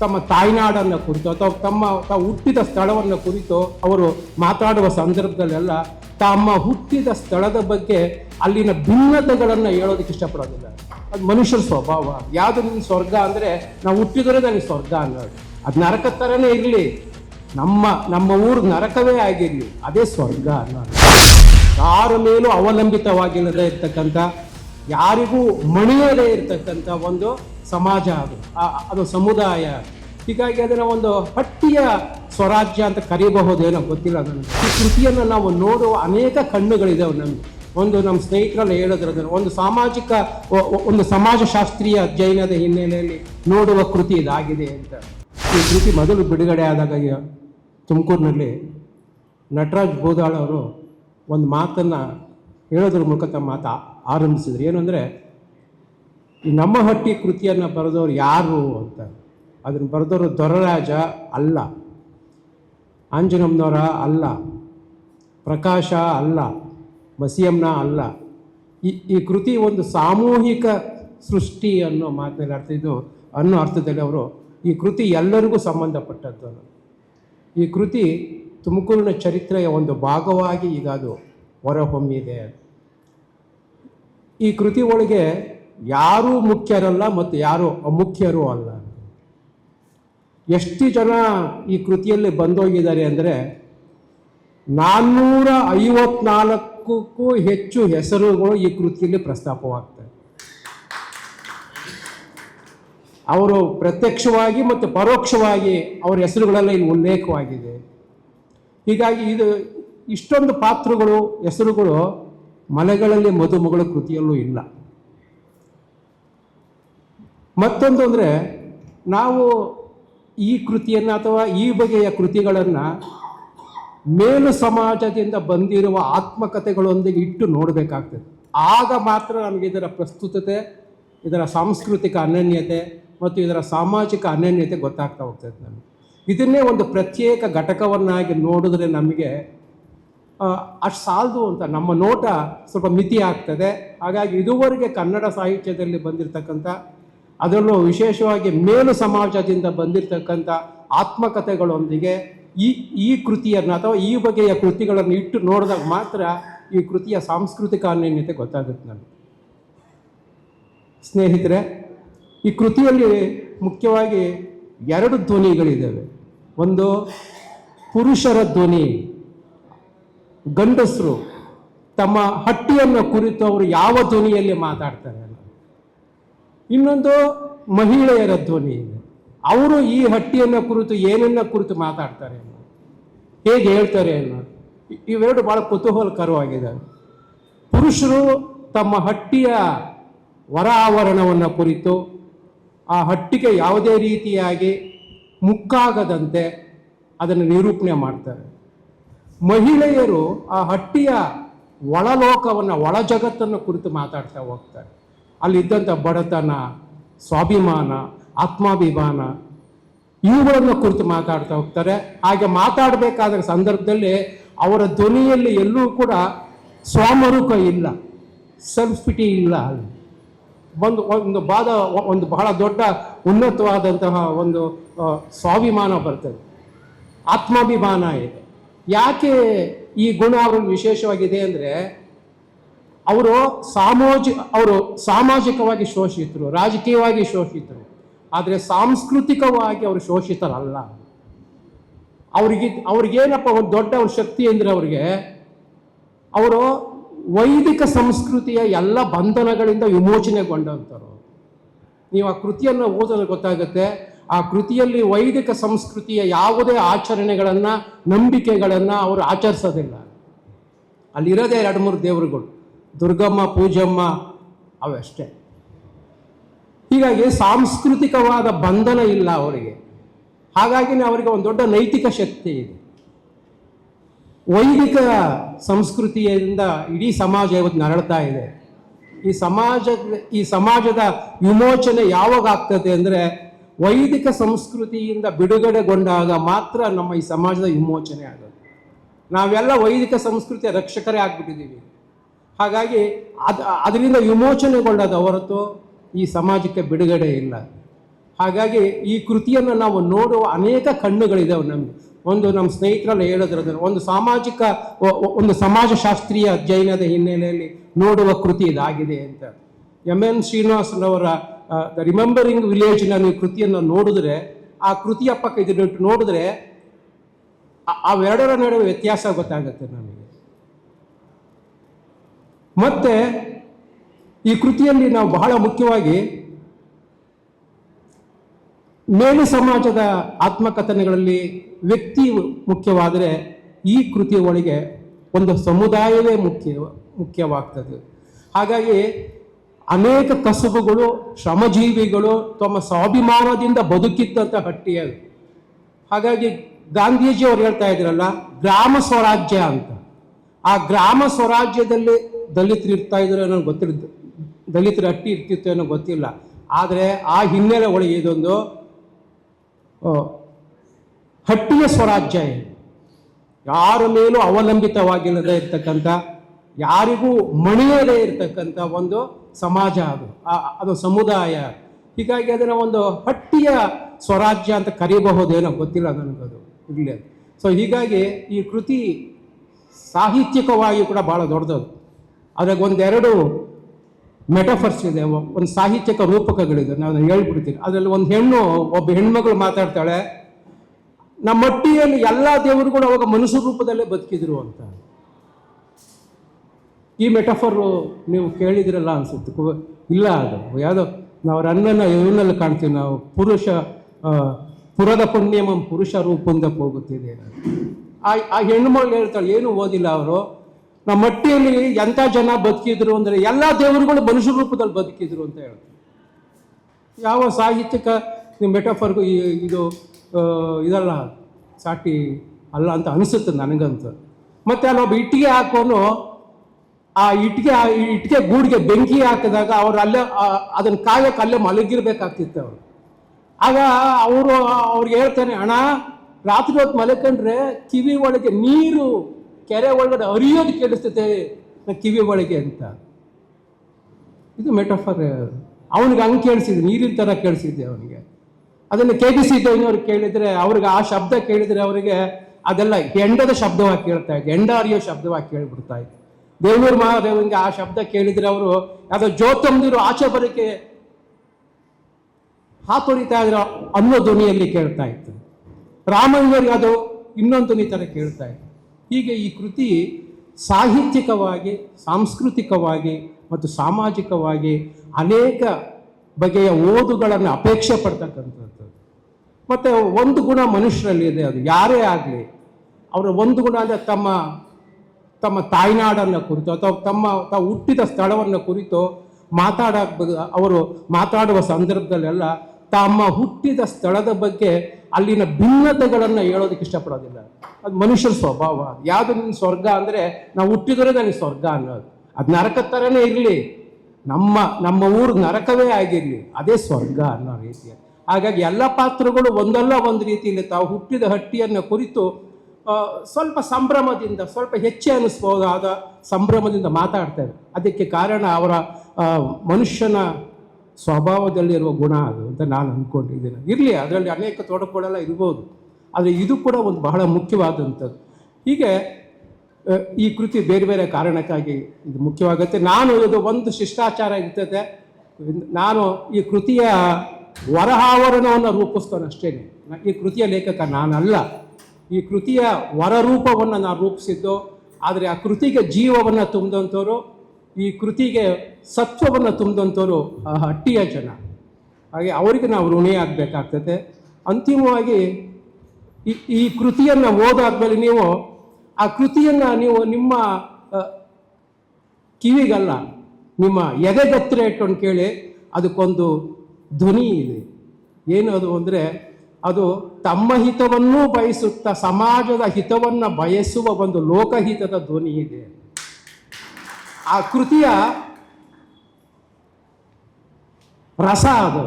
ತಮ್ಮ ತಾಯ್ನಾಡನ್ನು ಕುರಿತು ಅಥವಾ ತಮ್ಮ ತಾವು ಹುಟ್ಟಿದ ಸ್ಥಳವನ್ನು ಕುರಿತು ಅವರು ಮಾತಾಡುವ ಸಂದರ್ಭದಲ್ಲೆಲ್ಲ ತಮ್ಮ ಹುಟ್ಟಿದ ಸ್ಥಳದ ಬಗ್ಗೆ ಅಲ್ಲಿನ ಭಿನ್ನತೆಗಳನ್ನು ಹೇಳೋದಕ್ಕೆ ಇಷ್ಟಪಡೋದಿಲ್ಲ. ಅದು ಮನುಷ್ಯರ ಸ್ವಭಾವ. ಯಾವುದು ನಿನ್ನ ಸ್ವರ್ಗ ಅಂದರೆ ನಾವು ಹುಟ್ಟಿದರೆ ನನಗೆ ಸ್ವರ್ಗ ಅನ್ನೋದು. ಅದು ನರಕ ಥರನೇ ಇರಲಿ. ನಮ್ಮ ನಮ್ಮ ಊರು ನರಕವೇ ಆಗಿರಲಿ. ಅದೇ ಸ್ವರ್ಗ ಅನ್ನೋದು. ಯಾರ ಮೇಲೂ ಅವಲಂಬಿತವಾಗಿಲ್ಲದೆ ಇರ್ತಕ್ಕಂಥ ಯಾರಿಗೂ ಮಣಿಯದೇ ಇರತಕ್ಕಂಥ ಒಂದು ಸಮಾಜ ಅದು. ಅದು ಸಮುದಾಯ. ಹೀಗಾಗಿ ಅದನ್ನು ಒಂದು ಹಟ್ಟಿಯ ಸ್ವರಾಜ್ಯ ಅಂತ ಕರೀಬಹುದೇನೋ ಗೊತ್ತಿಲ್ಲ ನನಗೆ. ಈ ಕೃತಿಯನ್ನು ನಾವು ನೋಡುವ ಅನೇಕ ಕಣ್ಣುಗಳಿದಾವೆ ನಮಗೆ. ಒಂದು ನಮ್ಮ ಸ್ನೇಹಿತರಲ್ಲಿ ಹೇಳಿದ್ರೆ ಒಂದು ಸಾಮಾಜಿಕ ಒಂದು ಸಮಾಜಶಾಸ್ತ್ರೀಯ ಅಧ್ಯಯನದ ಹಿನ್ನೆಲೆಯಲ್ಲಿ ನೋಡುವ ಕೃತಿ ಇದಾಗಿದೆ ಅಂತ. ಈ ಕೃತಿ ಮೊದಲು ಬಿಡುಗಡೆ ಆದಾಗ ತುಮಕೂರಿನಲ್ಲಿ ನಟರಾಜ್ ಬೋದಾಳವರು ಒಂದು ಮಾತನ್ನು ಹೇಳೋದ್ರ ಮೂಲಕ ತಮ್ಮ ಮಾತು ಆರಂಭಿಸಿದ್ರು. ಏನು ಅಂದರೆ ನಮ್ಮ ಹಟ್ಟಿ ಕೃತಿಯನ್ನು ಬರೆದವ್ರು ಯಾರು ಅಂತ. ಅದನ್ನು ಬರೆದವರು ದೊರರಾಜ ಅಲ್ಲ, ಆಂಜನಮ್ಮನವರ ಅಲ್ಲ, ಪ್ರಕಾಶ ಅಲ್ಲ ಮಸಿಯಮ್ನ ಅಲ್ಲ. ಈ ಈ ಕೃತಿ ಒಂದು ಸಾಮೂಹಿಕ ಸೃಷ್ಟಿ ಅನ್ನೋ ಮಾತಿನಲ್ಲಿ ಅರ್ಥ ಇದು, ಅನ್ನೋ ಅರ್ಥದಲ್ಲಿ ಅವರು ಈ ಕೃತಿ ಎಲ್ಲರಿಗೂ ಸಂಬಂಧಪಟ್ಟದ್ದು. ಈ ಕೃತಿ ತುಮಕೂರಿನ ಚರಿತ್ರೆಯ ಒಂದು ಭಾಗವಾಗಿ ಈಗ ಅದು ಹೊರಹೊಮ್ಮಿದೆ ಈ ಕೃತಿ ಒಳಗೆ ಯಾರೂ ಮುಖ್ಯರಲ್ಲ ಮತ್ತು ಯಾರು ಅಮುಖ್ಯರೂ ಅಲ್ಲ. ಎಷ್ಟು ಜನ ಈ ಕೃತಿಯಲ್ಲಿ ಬಂದೋಗಿದ್ದಾರೆ ಅಂದರೆ ನಾನ್ನೂರ ಐವತ್ನಾಲ್ಕಕ್ಕೂ ಹೆಚ್ಚು ಹೆಸರುಗಳು ಈ ಕೃತಿಯಲ್ಲಿ ಪ್ರಸ್ತಾಪವಾಗ್ತವೆ. ಅವರು ಪ್ರತ್ಯಕ್ಷವಾಗಿ ಮತ್ತು ಪರೋಕ್ಷವಾಗಿ ಅವರ ಹೆಸರುಗಳೆಲ್ಲ ಇಲ್ಲಿ ಉಲ್ಲೇಖವಾಗಿದೆ. ಹೀಗಾಗಿ ಇದು ಇಷ್ಟೊಂದು ಪಾತ್ರಗಳು, ಹೆಸರುಗಳು ಮಲೆಗಳಲ್ಲಿ ಮದುಮಗಳ ಕೃತಿಯಲ್ಲೂ ಇಲ್ಲ. ಮತ್ತೊಂದು ಅಂದರೆ ನಾವು ಈ ಕೃತಿಯನ್ನು ಅಥವಾ ಈ ಬಗೆಯ ಕೃತಿಗಳನ್ನು ಮೇಲು ಸಮಾಜದಿಂದ ಬಂದಿರುವ ಆತ್ಮಕಥೆಗಳೊಂದಿಗೆ ಇಟ್ಟು ನೋಡಬೇಕಾಗ್ತದೆ. ಆಗ ಮಾತ್ರ ನಮಗೆ ಇದರ ಪ್ರಸ್ತುತತೆ, ಇದರ ಸಾಂಸ್ಕೃತಿಕ ಅನನ್ಯತೆ ಮತ್ತು ಇದರ ಸಾಮಾಜಿಕ ಅನನ್ಯತೆ ಗೊತ್ತಾಗ್ತಾ ಹೋಗ್ತದೆ ನಮಗೆ. ಇದನ್ನೇ ಒಂದು ಪ್ರತ್ಯೇಕ ಘಟಕವನ್ನಾಗಿ ನೋಡಿದ್ರೆ ನಮಗೆ ಅಷ್ಟು ಸಾಲದು ಅಂತ ನಮ್ಮ ನೋಟ ಸ್ವಲ್ಪ ಮಿತಿ ಆಗ್ತದೆ. ಹಾಗಾಗಿ ಇದುವರೆಗೆ ಕನ್ನಡ ಸಾಹಿತ್ಯದಲ್ಲಿ ಬಂದಿರತಕ್ಕಂಥ, ಅದರಲ್ಲೂ ವಿಶೇಷವಾಗಿ ಮೇಲು ಸಮಾಜದಿಂದ ಬಂದಿರತಕ್ಕಂಥ ಆತ್ಮಕಥೆಗಳೊಂದಿಗೆ ಈ ಈ ಕೃತಿಯನ್ನು ಅಥವಾ ಈ ಬಗೆಯ ಕೃತಿಗಳನ್ನು ಇಟ್ಟು ನೋಡಿದಾಗ ಮಾತ್ರ ಈ ಕೃತಿಯ ಸಾಂಸ್ಕೃತಿಕ ಅನ್ಯನ್ಯತೆ ಗೊತ್ತಾಗುತ್ತೆ ನನಗೆ ಸ್ನೇಹಿತರೆ, ಈ ಕೃತಿಯಲ್ಲಿ ಮುಖ್ಯವಾಗಿ ಎರಡು ಧ್ವನಿಗಳಿದ್ದಾವೆ. ಒಂದು ಪುರುಷರ ಧ್ವನಿ. ಗಂಡಸರು ತಮ್ಮ ಹಟ್ಟಿಯನ್ನು ಕುರಿತು ಅವರು ಯಾವ ಧ್ವನಿಯಲ್ಲಿ ಮಾತಾಡ್ತಾರೆ. ಇನ್ನೊಂದು ಮಹಿಳೆಯರ ಧ್ವನಿ ಅವರು ಈ ಹಟ್ಟಿಯನ್ನು ಕುರಿತು ಏನನ್ನ ಕುರಿತು ಮಾತಾಡ್ತಾರೆ ಹೇಗೆ ಹೇಳ್ತಾರೆ ಅನ್ನೋದು ಇ- ಇವೆರಡು ಭಾಳ ಕುತೂಹಲಕರವಾಗಿದ್ದಾವೆ ಪುರುಷರು ತಮ್ಮ ಹಟ್ಟಿಯ ವರ ಆವರಣವನ್ನು ಕುರಿತು ಆ ಹಟ್ಟಿಗೆ ಯಾವುದೇ ರೀತಿಯಾಗಿ ಮುಕ್ಕಾಗದಂತೆ ಅದನ್ನು ನಿರೂಪಣೆ ಮಾಡ್ತಾರೆ. ಮಹಿಳೆಯರು ಆ ಹಟ್ಟಿಯ ಒಳಲೋಕವನ್ನು ಒಳ ಜಗತ್ತನ್ನು ಕುರಿತು ಮಾತಾಡ್ತಾ ಹೋಗ್ತಾರೆ. ಅಲ್ಲಿದ್ದಂಥ ಬಡತನ, ಸ್ವಾಭಿಮಾನ, ಆತ್ಮಾಭಿಮಾನ, ಇವುಗಳನ್ನು ಕುರಿತು ಮಾತಾಡ್ತಾ ಹೋಗ್ತಾರೆ. ಹಾಗೆ ಮಾತಾಡಬೇಕಾದ ಸಂದರ್ಭದಲ್ಲಿ ಅವರ ಧ್ವನಿಯಲ್ಲಿ ಎಲ್ಲೂ ಕೂಡ ಸ್ವಾಮರೂಪ ಇಲ್ಲ ಸೆಲ್ಫ್ ಪಿಟಿ ಇಲ್ಲ ಅಲ್ಲಿ. ಒಂದು ಒಂದು ಬಾದ, ಒಂದು ಬಹಳ ದೊಡ್ಡ ಉನ್ನತವಾದಂತಹ ಒಂದು ಸ್ವಾಭಿಮಾನ ಬರ್ತದೆ. ಆತ್ಮಾಭಿಮಾನ ಇದೆ. ಯಾಕೆ ಈ ಗುಣ ಅವ್ರಿಗೆ ವಿಶೇಷವಾಗಿದೆ ಅಂದರೆ ಅವರು ಸಾಮಾಜಿಕ ಅವರು ಸಾಮಾಜಿಕವಾಗಿ ಶೋಷಿತರು, ರಾಜಕೀಯವಾಗಿ ಶೋಷಿತರು, ಆದರೆ ಸಾಂಸ್ಕೃತಿಕವಾಗಿ ಅವರು ಶೋಷಿತರಲ್ಲ. ಅವ್ರಿಗೆ, ಅವ್ರಿಗೇನಪ್ಪ ಒಂದು ದೊಡ್ಡ ಒಂದು ಶಕ್ತಿ ಅಂದರೆ ಅವ್ರಿಗೆ ಅವರು ವೈದಿಕ ಸಂಸ್ಕೃತಿಯ ಎಲ್ಲ ಬಂಧನಗಳಿಂದ ವಿಮೋಚನೆಗೊಂಡಂಥವ್ರು. ನೀವು ಆ ಕೃತಿಯನ್ನು ಓದೋದು ಗೊತ್ತಾಗುತ್ತೆ ಆ ಕೃತಿಯಲ್ಲಿ ವೈದಿಕ ಸಂಸ್ಕೃತಿಯ ಯಾವುದೇ ಆಚರಣೆಗಳನ್ನು, ನಂಬಿಕೆಗಳನ್ನು ಅವರು ಆಚರಿಸೋದಿಲ್ಲ. ಅಲ್ಲಿರೋದೇ ಎರಡು ಮೂರು ದೇವರುಗಳು. ದುರ್ಗಮ್ಮ, ಪೂಜಮ್ಮ ಅವಷ್ಟೇ ಹೀಗಾಗಿ ಸಾಂಸ್ಕೃತಿಕವಾದ ಬಂಧನ ಇಲ್ಲ ಅವರಿಗೆ. ಹಾಗಾಗಿನೇ ಅವರಿಗೆ ಒಂದು ದೊಡ್ಡ ನೈತಿಕ ಶಕ್ತಿ ಇದೆ. ವೈದಿಕ ಸಂಸ್ಕೃತಿಯಿಂದ ಇಡೀ ಸಮಾಜ ಇವತ್ತು ನರಳ್ತಾ ಇದೆ. ಈ ಸಮಾಜ ಈ ಸಮಾಜದ ವಿಮೋಚನೆ ಯಾವಾಗ ಆಗ್ತದೆ ಅಂದರೆ ವೈದಿಕ ಸಂಸ್ಕೃತಿಯಿಂದ ಬಿಡುಗಡೆಗೊಂಡಾಗ ಮಾತ್ರ ನಮ್ಮ ಈ ಸಮಾಜದ ವಿಮೋಚನೆ ಆಗೋದು. ನಾವೆಲ್ಲ ವೈದಿಕ ಸಂಸ್ಕೃತಿಯ ರಕ್ಷಕರೇ ಆಗ್ಬಿಟ್ಟಿದ್ದೀವಿ. ಹಾಗಾಗಿ ಅದು, ಅದರಿಂದ ವಿಮೋಚನೆಗೊಳ್ಳೋದು ಹೊರತು ಈ ಸಮಾಜಕ್ಕೆ ಬಿಡುಗಡೆ ಇಲ್ಲ. ಹಾಗಾಗಿ ಈ ಕೃತಿಯನ್ನು ನಾವು ನೋಡುವ ಅನೇಕ ಕಣ್ಣುಗಳಿದಾವೆ ನಮಗೆ. ಒಂದು ನಮ್ಮ ಸ್ನೇಹಿತರಲ್ಲಿ ಹೇಳೋದ್ರ ಒಂದು ಸಾಮಾಜಿಕ ಒಂದು ಸಮಾಜಶಾಸ್ತ್ರೀಯ ಅಧ್ಯಯನದ ಹಿನ್ನೆಲೆಯಲ್ಲಿ ನೋಡುವ ಕೃತಿ ಇದಾಗಿದೆ ಅಂತ. ಎಂ ಎನ್ ಶ್ರೀನಿವಾಸನವರ ದ ರಿಮೆಂಬರಿಂಗ್ ವಿಲೇಜ್ನ ನೀವು ಕೃತಿಯನ್ನು ನೋಡಿದ್ರೆ, ಆ ಕೃತಿಯ ಪಕ್ಕ ಇದನ್ನಿಟ್ಟು ನೋಡಿದ್ರೆ ಅವೆರಡರ ನಡುವೆ ವ್ಯತ್ಯಾಸ ಗೊತ್ತಾಗುತ್ತೆ ನಮಗೆ. ಮತ್ತೆ, ಈ ಕೃತಿಯಲ್ಲಿ ನಾವು ಬಹಳ ಮುಖ್ಯವಾಗಿ ಮೇಲು ಸಮಾಜದ ಆತ್ಮಕಥನಗಳಲ್ಲಿ ವ್ಯಕ್ತಿ ಮುಖ್ಯವಾದರೆ ಈ ಕೃತಿಯ ಒಳಗೆ ಒಂದು ಸಮುದಾಯವೇ ಮುಖ್ಯ, ಮುಖ್ಯವಾಗ್ತದೆ. ಹಾಗಾಗಿ ಅನೇಕ ಕಸುಬುಗಳು, ಶ್ರಮಜೀವಿಗಳು ತಮ್ಮ ಸ್ವಾಭಿಮಾನದಿಂದ ಬದುಕಿದ್ದಂಥ ಹಟ್ಟಿ ಅದು. ಹಾಗಾಗಿ ಗಾಂಧೀಜಿ ಅವ್ರು ಹೇಳ್ತಾ ಇದ್ರಲ್ಲ, ಗ್ರಾಮ ಸ್ವರಾಜ್ಯ ಅಂತ. ಆ ಗ್ರಾಮ ಸ್ವರಾಜ್ಯದಲ್ಲಿ ದಲಿತರು ಇರ್ತಾ ಇದ್ರು ಅನ್ನೋ ಗೊತ್ತಿಲ್ಲ, ದಲಿತರ ಹಟ್ಟಿ ಇರ್ತಿತ್ತು ಅನ್ನೋ ಗೊತ್ತಿಲ್ಲ. ಆದರೆ ಆ ಹಿನ್ನೆಲೆ ಒಳಗೆ ಇದೊಂದು ಹಟ್ಟಿಯ ಸ್ವರಾಜ್ಯ ಯಾರ ಮೇಲೂ ಅವಲಂಬಿತವಾಗಿಲ್ಲದೆ ಇರ್ತಕ್ಕಂಥ, ಯಾರಿಗೂ ಮಣಿಯದೇ ಇರತಕ್ಕಂಥ ಒಂದು ಸಮಾಜ ಅದು ಅದು ಸಮುದಾಯ. ಹೀಗಾಗಿ ಅದನ್ನು ಒಂದು ಹಟ್ಟಿಯ ಸ್ವರಾಜ್ಯ ಅಂತ ಕರೀಬಹುದೇನೋ ಗೊತ್ತಿಲ್ಲ ನನಗದು, ಇರಲಿ ಸೊ ಹೀಗಾಗಿ ಈ ಕೃತಿ ಸಾಹಿತ್ಯಿಕವಾಗಿ ಕೂಡ ಭಾಳ ದೊಡ್ಡದು. ಅದ್ರಾಗ ಒಂದೆರಡು ಮೆಟಫರ್ಸ್ ಇದೆ ಒಂದು ಸಾಹಿತ್ಯಕ ರೂಪಕಗಳಿದೆ, ನಾನು ಹೇಳ್ಬಿಡ್ತೀನಿ. ಅದರಲ್ಲಿ ಒಂದು ಹೆಣ್ಣು, ಒಬ್ಬ ಹೆಣ್ಮಗಳು ಮಾತಾಡ್ತಾಳೆ ನಮ್ಮ ಮಟ್ಟಿಯಲ್ಲಿ ಎಲ್ಲ ದೇವರುಗಳು ಅವಾಗ ಮನುಷ್ಯ ರೂಪದಲ್ಲೇ ಬದುಕಿದ್ರು ಅಂತ. ಈ ಮೆಟಫರು ನೀವು ಕೇಳಿದಿರಲ್ಲ ಅನಿಸುತ್ತೆ. ಇಲ್ಲ ಅದು. ಯಾವುದೋ ನಾವು ರನ್ನನ್ನು ಇವನಲ್ಲಿ ಕಾಣ್ತೀವಿ ನಾವು. ಪುರುಷ ಪುರದ ಪುಣ್ಯಮಂ ಪುರುಷ ರೂಪದಿಂದ ಹೋಗುತ್ತಿದೆ. ಆ ಆ ಹೆಣ್ಣುಮಗಳು ಹೇಳ್ತಾಳೆ, ಏನು ಓದಿಲ್ಲ ಅವರು? ನಮ್ಮ ಮಟ್ಟಿಯಲ್ಲಿ ಎಂಥ ಜನ ಬದುಕಿದ್ರು ಅಂದರೆ ಎಲ್ಲ ದೇವರುಗಳು ಮನುಷ್ಯ ರೂಪದಲ್ಲಿ ಬದುಕಿದ್ರು ಅಂತ ಹೇಳ್ತಾರೆ ಯಾವ ಸಾಹಿತ್ಯಕ ಮೆಟಫರ್ಗೂ ಇದು ಇದಲ್ಲ, ಸಾಟಿ ಅಲ್ಲ ಅಂತ ಅನಿಸುತ್ತೆ ನನಗಂತ. ಮತ್ತೆ ಅಲ್ಲೊಬ್ಬ ಇಟ್ಟಿಗೆ ಹಾಕೋನು ಆ ಇಟ್ಟಿಗೆ ಆ ಇಟ್ಟಿಗೆ ಗೂಡಿಗೆ ಬೆಂಕಿ ಹಾಕಿದಾಗ ಅವ್ರು ಅಲ್ಲೇ ಅದನ್ನ ಕಾಯಕ್ಕೆ ಅಲ್ಲೇ ಮಲಗಿರ್ಬೇಕಾಗ್ತಿತ್ತು ಅವರು. ಆಗ ಅವರು ಅವ್ರಿಗೆ ಹೇಳ್ತಾನೆ ಅಣ್ಣ, ರಾತ್ರಿ ಹೊತ್ತು ಮಲಕಂಡ್ರೆ ಕಿವಿ ಒಳಗೆ ನೀರು ಕೆರೆ ಒಳಗಡೆ ಅರಿಯೋದು ಕೇಳಿಸ್ತೈತೆ ಕಿವಿ ಒಳಗೆ ಅಂತ. ಇದು ಮೆಟಫರ್, ಅವನಿಗೆ ಹಂಗೆ ಕೇಳಿಸಿದೆ ನೀರಿನ ಥರ ಕೇಳಿಸಿದ್ದೆ ಅವನಿಗೆ. ಅದನ್ನು ಕೆ ಬಿ ಸಿ ಅವ್ರಿಗೆ ಕೇಳಿದರೆ, ಅವ್ರಿಗೆ ಆ ಶಬ್ದ ಕೇಳಿದರೆ ಅವರಿಗೆ ಅದೆಲ್ಲ ಹೆಂಡದ ಶಬ್ದವಾಗಿ ಕೇಳ್ತಾ ಇದ್ದೆ ಹೆಂಡ ಅರಿಯೋ ಶಬ್ದವಾಗಿ ಕೇಳಿಬಿಡ್ತಾ ಇತ್ತು ದೇವೂರು ಮಹಾದೇವನಿಗೆ ಆ ಶಬ್ದ ಕೇಳಿದರೆ ಅವರು, ಯಾವುದೋ ಜೋತಂದಿರು ಆಚೆ ಬರಕ್ಕೆ ಹಾತೊರಿತಾ ಇದ್ರು ಅನ್ನೋ ಧ್ವನಿಯಲ್ಲಿ ಕೇಳ್ತಾ ಇತ್ತು. ರಾಮಯ್ಯರಿಗೆ ಅದು ಇನ್ನೊಂದು ಧ್ವನಿ ಥರ ಕೇಳ್ತಾ ಇತ್ತು. ಹೀಗೆ ಈ ಕೃತಿ ಸಾಹಿತ್ಯಿಕವಾಗಿ, ಸಾಂಸ್ಕೃತಿಕವಾಗಿ ಮತ್ತು ಸಾಮಾಜಿಕವಾಗಿ ಅನೇಕ ಬಗೆಯ ಓದುಗಳನ್ನು ಅಪೇಕ್ಷೆ ಪಡ್ತಕ್ಕಂಥದ್ದು. ಮತ್ತು ಒಂದು ಗುಣ ಮನುಷ್ಯರಲ್ಲಿ ಇದೆ ಅದು. ಯಾರೇ ಆಗಲಿ, ಅವರ ಒಂದು ಗುಣ ಅಂದರೆ ತಮ್ಮ ತಮ್ಮ ತಾಯ್ನಾಡನ್ನು ಕುರಿತು ಅಥವಾ ತಮ್ಮ ತಾವು ಹುಟ್ಟಿದ ಸ್ಥಳವನ್ನು ಕುರಿತು ಮಾತಾಡ ಅವರು ಮಾತಾಡುವ ಸಂದರ್ಭದಲ್ಲೆಲ್ಲ ತಮ್ಮ ಹುಟ್ಟಿದ ಸ್ಥಳದ ಬಗ್ಗೆ ಅಲ್ಲಿನ ಭಿನ್ನತೆಗಳನ್ನು ಹೇಳೋದಕ್ಕೆ ಇಷ್ಟಪಡೋದಿಲ್ಲ. ಅದು ಮನುಷ್ಯರ ಸ್ವಭಾವ ಯಾವುದು ನಿನ್ನ ಸ್ವರ್ಗ ಅಂದರೆ ನಾವು ಹುಟ್ಟಿದರೆ ನನಗೆ ಸ್ವರ್ಗ ಅನ್ನೋದು. ಅದು ನರಕದ ಥರನೇ ಇರಲಿ. ನಮ್ಮ ನಮ್ಮ ಊರು ನರಕವೇ ಆಗಿರಲಿ. ಅದೇ ಸ್ವರ್ಗ ಅನ್ನೋ ರೀತಿಯ. ಹಾಗಾಗಿ ಎಲ್ಲ ಪಾತ್ರಗಳು ಒಂದಲ್ಲ ಒಂದು ರೀತಿಯಲ್ಲಿ ತಾವು ಹುಟ್ಟಿದ ಹಟ್ಟಿಯನ್ನು ಕುರಿತು ಸ್ವಲ್ಪ ಸಂಭ್ರಮದಿಂದ, ಸ್ವಲ್ಪ ಹೆಚ್ಚೆ ಅನ್ನಿಸ್ಬೋದಾದ ಸಂಭ್ರಮದಿಂದ ಮಾತಾಡ್ತಾರೆ ಅದಕ್ಕೆ ಕಾರಣ ಅವರ ಮನುಷ್ಯನ ಸ್ವಭಾವದಲ್ಲಿರುವ ಗುಣ ಅದು ಅಂತ ನಾನು ಅಂದ್ಕೊಂಡಿದ್ದೇನೆ. ಇರಲಿ, ಅದರಲ್ಲಿ ಅನೇಕ ತೊಡಕುಗಳೆಲ್ಲ ಇರ್ಬೋದು. ಆದರೆ ಇದು ಕೂಡ ಒಂದು ಬಹಳ ಮುಖ್ಯವಾದಂಥದ್ದು. ಹೀಗೆ ಈ ಕೃತಿ ಬೇರೆ ಬೇರೆ ಕಾರಣಕ್ಕಾಗಿ ಇದು ಮುಖ್ಯವಾಗುತ್ತೆ. ನಾನು ಇದು ಒಂದು ಶಿಷ್ಟಾಚಾರ ಇರ್ತದೆ. ನಾನು ಈ ಕೃತಿಯ ವರಹಾವರಣವನ್ನು ರೂಪಿಸ್ತೇನೆ ಅಷ್ಟೇ ಈ ಕೃತಿಯ ಲೇಖಕ ನಾನಲ್ಲ. ಈ ಕೃತಿಯ ವರರೂಪವನ್ನು ನಾನು ರೂಪಿಸಿದ್ದು, ಆದರೆ ಆ ಕೃತಿಗೆ ಜೀವವನ್ನು ತುಂಬಿದಂಥವ್ರು, ಈ ಕೃತಿಗೆ ಸತ್ವವನ್ನು ತುಂಬಿದಂಥವ್ರು, ಆ ಹಟ್ಟಿಯ ಜನ. ಹಾಗೆ ಅವರಿಗೆ ನಾವು ಋಣಿ ಆಗಬೇಕಾಗ್ತದೆ. ಅಂತಿಮವಾಗಿ ಈ ಈ ಕೃತಿಯನ್ನು ಓದಾದ್ಮೇಲೆ ನೀವು, ಆ ಕೃತಿಯನ್ನು ನೀವು ನಿಮ್ಮ ಕಿವಿಗಲ್ಲ, ನಿಮ್ಮ ಎದೆಗತ್ತಿರ ಇಟ್ಕೊಂಡು ಕೇಳಿ, ಅದಕ್ಕೊಂದು ಧ್ವನಿ ಇದೆ. ಏನದು ಅದು ಅಂದರೆ ಅದು ತಮ್ಮ ಹಿತವನ್ನೂ ಬಯಸುತ್ತಾ ಸಮಾಜದ ಹಿತವನ್ನು ಬಯಸುವ ಒಂದು ಲೋಕಹಿತದ ಧ್ವನಿ ಇದೆ. ಆ ಕೃತಿಯ ರಸ ಅದು.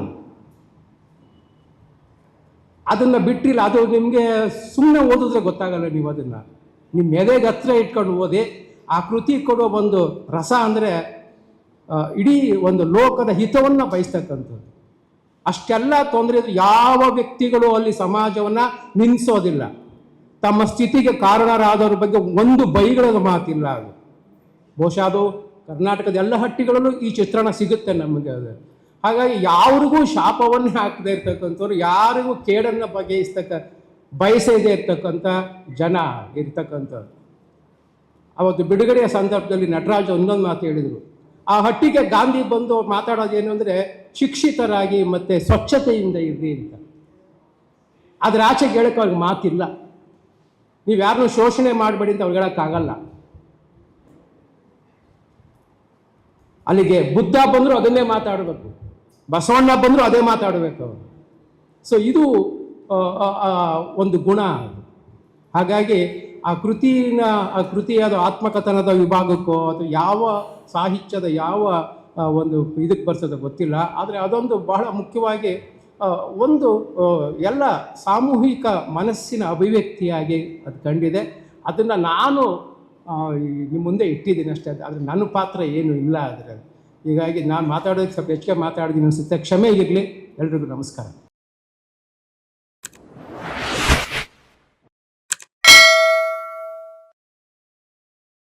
ಅದನ್ನು ಬಿಟ್ಟಿಲ್ಲ, ಅದು ನಿಮಗೆ ಸುಮ್ಮನೆ ಓದಿದ್ರೆ ಗೊತ್ತಾಗಲ್ಲ ನೀವು ಅದನ್ನು. ನಿಮ್ಮ ಎದೆಗೆ ಹತ್ರ ಇಟ್ಕೊಂಡು ಓದಿ, ಆ ಕೃತಿ ಕೊಡೋ ಒಂದು ರಸ ಅಂದರೆ ಇಡೀ ಒಂದು ಲೋಕದ ಹಿತವನ್ನು ಬಯಸ್ತಕ್ಕಂಥದ್ದು. ಅಷ್ಟೆಲ್ಲ ತೊಂದರೆ ಇದ್ರೆ ಯಾವ ವ್ಯಕ್ತಿಗಳು ಅಲ್ಲಿ ಸಮಾಜವನ್ನು ನಿಲ್ಲಿಸೋದಿಲ್ಲ ತಮ್ಮ ಸ್ಥಿತಿಗೆ ಕಾರಣರಾದವ್ರ ಬಗ್ಗೆ ಒಂದು ಬೈಗಳ ಮಾತಿಲ್ಲ ಅದು. ಬಹುಶಃ ಅದು ಕರ್ನಾಟಕದ ಎಲ್ಲ ಹಟ್ಟಿಗಳಲ್ಲೂ ಈ ಚಿತ್ರಣ ಸಿಗುತ್ತೆ ನಮಗೆ ಅದು. ಹಾಗಾಗಿ ಯಾರಿಗೂ ಶಾಪವನ್ನೇ ಹಾಕದೇ ಇರ್ತಕ್ಕಂಥವ್ರು, ಯಾರಿಗೂ ಕೇಡನ್ನು ಬಗೆಯಿಸ್ತಕ್ಕ ಬಯಸದೇ ಇರ್ತಕ್ಕಂಥ ಜನ ಇರ್ತಕ್ಕಂಥವ್ರು ಅವತ್ತು ಬಿಡುಗಡೆಯ ಸಂದರ್ಭದಲ್ಲಿ ನಟರಾಜ್ ಒಂದೊಂದು ಮಾತು ಹೇಳಿದರು. ಆ ಹಟ್ಟಿಗೆ ಗಾಂಧಿ ಬಂದು ಮಾತಾಡೋದೇನು ಅಂದರೆ ಶಿಕ್ಷಿತರಾಗಿ ಮತ್ತು ಸ್ವಚ್ಛತೆಯಿಂದ ಇರ್ರಿ ಅಂತ. ಅದ್ರ ಆಚೆಗೆ ಹೇಳೋಕೆ ಅವ್ರಿಗೆ ಮಾತಿಲ್ಲ. ನೀವು ಯಾರನ್ನೂ ಶೋಷಣೆ ಮಾಡಬೇಡಿ ಅಂತ ಅವ್ರಿಗೆ ಹೇಳೋಕ್ಕಾಗಲ್ಲ. ಅಲ್ಲಿಗೆ ಬುದ್ಧ ಬಂದರೂ ಅದನ್ನೇ ಮಾತಾಡಬೇಕು. ಬಸವಣ್ಣ ಬಂದರೂ ಅದೇ ಮಾತಾಡಬೇಕು ಅವರು. ಸೊ ಇದು ಒಂದು ಗುಣ ಹಾಗಾಗಿ ಆ ಕೃತಿನ, ಆ ಕೃತಿಯಾದ ಆತ್ಮಕಥನದ ವಿಭಾಗಕ್ಕೋ ಅಥವಾ ಯಾವ ಸಾಹಿತ್ಯದ ಯಾವ ಒಂದು ಇದಕ್ಕೆ ಬರ್ಸೋದು ಗೊತ್ತಿಲ್ಲ. ಆದರೆ ಅದೊಂದು ಬಹಳ ಮುಖ್ಯವಾಗಿ ಒಂದು ಎಲ್ಲ ಸಾಮೂಹಿಕ ಮನಸ್ಸಿನ ಅಭಿವ್ಯಕ್ತಿಯಾಗಿ ಅದು ಕಂಡಿದೆ. ಅದನ್ನು ನಾನು ನಿಮ್ಮ ಮುಂದೆ ಇಟ್ಟಿದ್ದೀನಿ ಅಷ್ಟೇ. ಆದರೆ ನನ್ನ ಪಾತ್ರ ಏನು ಇಲ್ಲ ಅದರಲ್ಲಿ. ಹೀಗಾಗಿ ನಾನು ಮಾತಾಡೋದಕ್ಕೆ ಸ್ವಲ್ಪ ಹೆಚ್ಚಿಗೆ ಮಾತಾಡಿದ್ದೀನಿ ಅನಿಸುತ್ತೆ. ಕ್ಷಮೆ ಇರಲಿ. ಎಲ್ರಿಗೂ ನಮಸ್ಕಾರ.